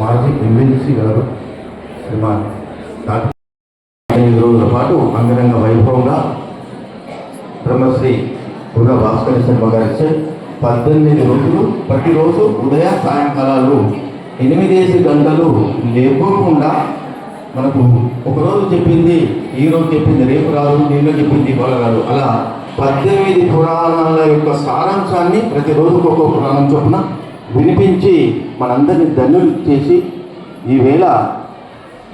మాజీ ఎమ్మెల్సీ గారు శ్రీమాన్ పదిహేను ఐదు రోజుల పాటు అంగరంగ వైభవంగా బ్రహ్మశ్రీ గుర్ర భాస్కర్ శర్మ గారి పద్దెనిమిది రోజులు ప్రతిరోజు ఉదయ సాయంకాలాలు ఎనిమిదేసి గంటలు లేకోకుండా మనకు ఒకరోజు చెప్పింది ఈరోజు చెప్పింది రేపు రాదు నిన్న చెప్పింది ఇవాళ రాదు. అలా పద్దెనిమిది పురాణాల యొక్క సారాంశాన్ని ప్రతిరోజు ఒక్కొక్క పురాణం చొప్పున వినిపించి మనందరినీ ధన్యులు చేసి ఈవేళ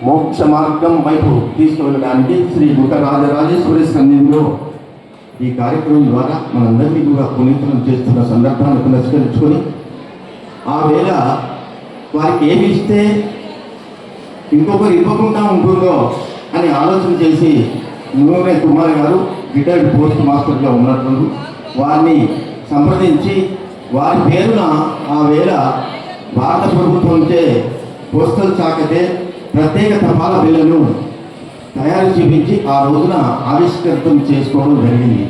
మోక్ష మార్గం వైపు తీసుకువెళ్ళడానికి శ్రీ గుట రాజరాజేశ్వరి సన్నిధిలో ఈ కార్యక్రమం ద్వారా మనందరినీ కూడా పునీతనం చేస్తున్న సందర్భాన్ని పునస్కరించుకొని ఆ వేళ వారికి ఏమి ఇస్తే ఇంకొకరు ఇవ్వకుండా ఉంటుందో అని ఆలోచన చేసి నూనె కుమార్ గారు రిటైర్డ్ పోస్ట్ మాస్టర్గా ఉన్నట్లు వారిని సంప్రదించి వారి పేరున ఆ వేళ భారత ప్రభుత్వంచే పోస్టల్ శాఖతే ప్రత్యేక తపాలా బిల్లును తయారు చేపించి ఆ రోజున ఆవిష్కృతం చేసుకోవడం జరిగింది.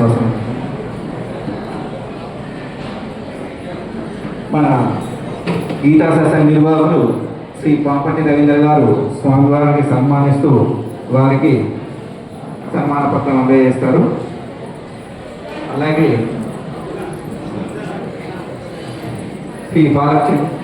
అవసరం. మన గీతా శాస్త్ర నిర్వాహకులు శ్రీ పాపటి రవీంద్ర గారు స్వామివారిని సన్మానిస్తూ వారికి సన్మాన పత్రం అందజేస్తారు. అలాగే శ్రీ బాలకృష్ణ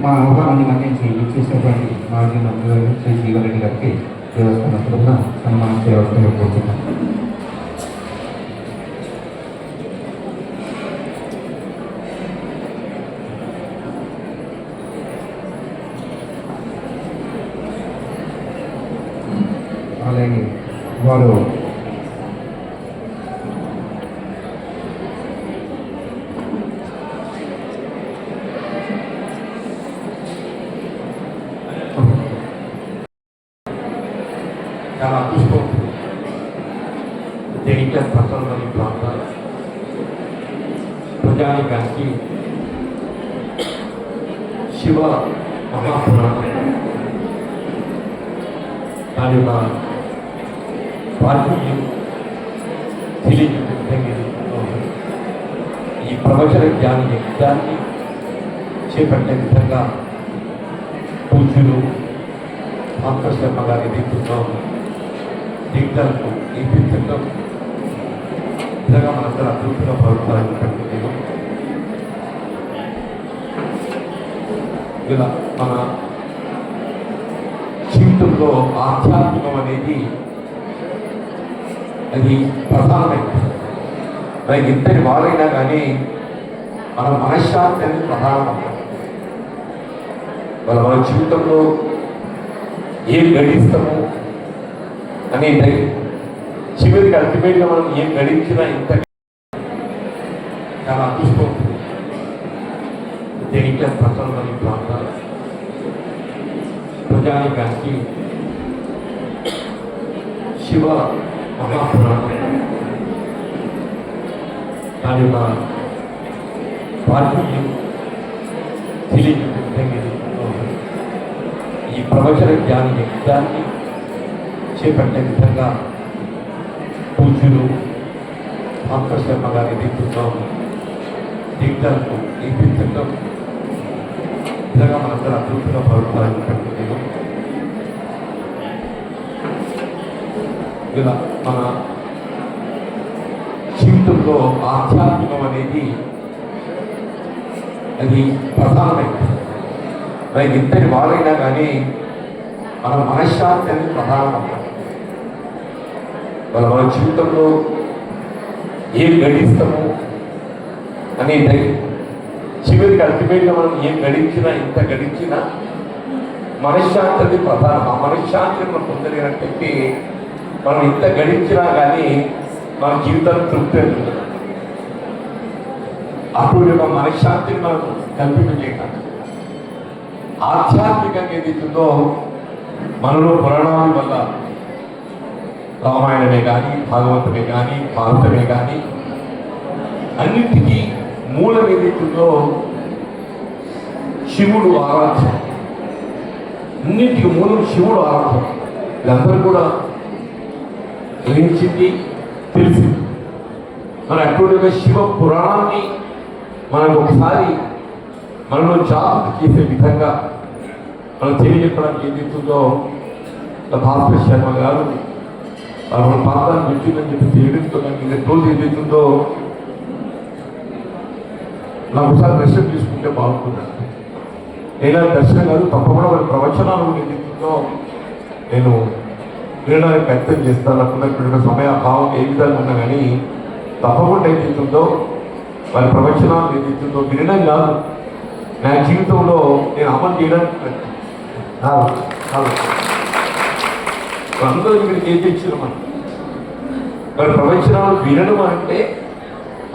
మా ఆహ్వానాన్ని మన్నించి ఇచ్చేసినటువంటి మాజీ మంత్రి శ్రీ జీవరెడ్డి గారికి దేవస్థాన తరఫున సన్మానం చేయవలసిందిగా కోరుతున్నాం అలాగే వారు చాలా అదృష్టం జగిత్యాల పట్టణంలోని ప్రాంతాలు ప్రజానికానికి శివ మహాపురాణం దాని యొక్క ప్రాచుర్యం తెలియజేయడం ఈ ప్రవచన జ్ఞాన యజ్ఞాన్ని చేపట్టే విధంగా పూజలు ఆకర్షణ గారి నేతృత్వం పుస్తకం మనందరూ అభివృద్ధిగా భావిస్తారని నేను ఇలా మన జీవితంలో ఆధ్యాత్మికం అనేది అది ప్రధానమైనది. మనకి ఇంతటి వారైనా కానీ మన మనశ్శాంతి అనేది ప్రధానం వాళ్ళ మన జీవితంలో ఏం గడిస్తాము అనేది చివరికి అల్టిమేట్గా మనం ఏం గడించినా ఇంత చాలా అదృష్టం దేనికే పట్టణంలోని ప్రాంతాలు. ప్రజానికానికి శివ మహాపురాణం. దాని యొక్క ప్రాచుర్యం తెలియజేయడం ఈ ప్రవచన జ్ఞాన యజ్ఞాన్ని చేపట్టే విధంగా పూజ్యులు శర్మ గారి నేతృత్వం దీక్షలకు ఈ పుస్తకం నిజంగా మనందరూ అద్భుతంగా భావిస్తారని నేను. ఇలా మన జీవితంలో ఆధ్యాత్మికం అనేది అది ప్రధానమైనది. మరి ఇంతటి వారైనా కానీ మన మనశ్శాంతి అనేది ప్రధానం వాళ్ళ మన జీవితంలో ఏం గడిస్తాము అని చివరికి అల్టిమేట్గా మనం ఏం గడించినా ఇంత గడించినా మనశ్శాంతి అది ప్రధానం. ఆ మనశ్శాంతిని మనం పొందలేనట్టయితే మనం ఇంత గడించినా కానీ మన జీవితాన్ని తృప్తి అవుతుంది అటువంటి మన మనశ్శాంతిని మనం కల్పించలేక ఆధ్యాత్మికంగా ఏదైతుందో మనలో పురాణాల వల్ల రామాయణమే కానీ భాగవతమే కానీ భారతమే కానీ అన్నిటికీ మూలం ఏదైతుందో శివుడు ఆరాధ్య అన్నిటికీ మూలం శివుడు ఆరాధ్యం ఇదందరూ కూడా గ్రహించింది తెలిసింది. మరి అటువంటి శివ పురాణాన్ని మనం ఒకసారి మనలో జాగ్రత్త చేసే విధంగా మనం తెలియజెప్పడానికి ఏదైతుందో భాస్కర్ శర్మ గారు మన పాత్రను గుర్తుందని చెప్పి తెలియజేస్తున్నాను ఇంకా రోజు ఏదైతుందో నాకు ఒకసారి దర్శనం తీసుకుంటే బాగుంటుందండి నేను దర్శనం కాదు తప్పకుండా వారి ప్రవచనాలు ఏదైతుందో నేను వినడానికి ప్రయత్నం చేస్తాను. అనుకున్నటువంటి సమయ భావం ఏ విధంగా ఉన్నా కానీ తప్పకుండా ఏదైతుందో వారి ప్రవచనాలు ఏదైతుందో వినడం కాదు. నా జీవితంలో నేను అమలు చేయడానికి ప్రయత్నం- కాదు కాదు. అందరూ ఇక్కడికి ఏం మనం మరి ప్రవచనాలు వినడం అంటే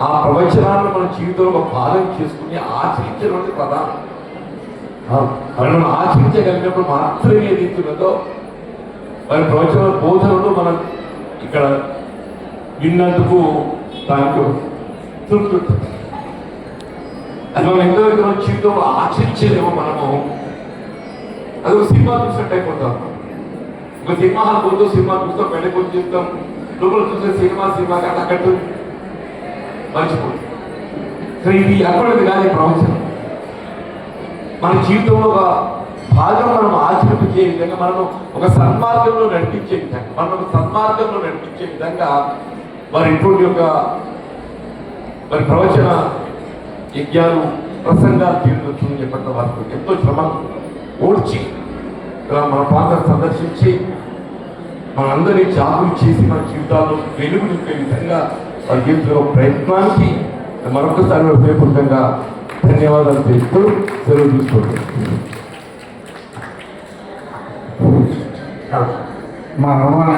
ఆ ప్రవచనాలను మన జీవితంలో ఒక భాగం చేసుకుని ఆచరించడం అనేది ప్రధానం. మనం ఆచరించగలిగినప్పుడు మాత్రమే ఏదైతున్నదో మరి ప్రవచన బోధనలు మనం ఇక్కడ విన్నందుకు దానికి తృప్తి. అది మనం ఎంతో మన జీవితంలో ఆచరించలేమో మనము. అది ఒక సినిమా చూసినట్టు అయిపోతాం ఒక సినిమా హాల్ పోతూ సినిమా చూస్తాం బయటకు పోతూ చూస్తాం. లోపల చూసే సినిమా సినిమా కట్ట కట్టు. మర్చిపోతుంది సో ఇది అక్కడది కాదు ప్రవచనం మన జీవితంలో ఒక భాగం మనం ఆచరించే విధంగా మనం ఒక సన్మార్గంలో నడిపించే విధంగా మనం ఒక సన్మార్గంలో నడిపించే విధంగా వారి ఇటువంటి యొక్క మరి ప్రవచన యజ్ఞాలు ప్రసంగాలు తీరుతుందని చెప్పడం వారికి ఎంతో శ్రమ. ఓడ్చి మన ప్రాంతం సందర్శించి మనందరినీ జాగృతి చేసి మన జీవితాల్లో వెలుగు నింపే విధంగా మన జీవితంలో ప్రయత్నానికి మరొకసారి హృదయపూర్వకంగా ధన్యవాదాలు తెలుపుతూ సెలవు తీసుకోండి మా అవమానం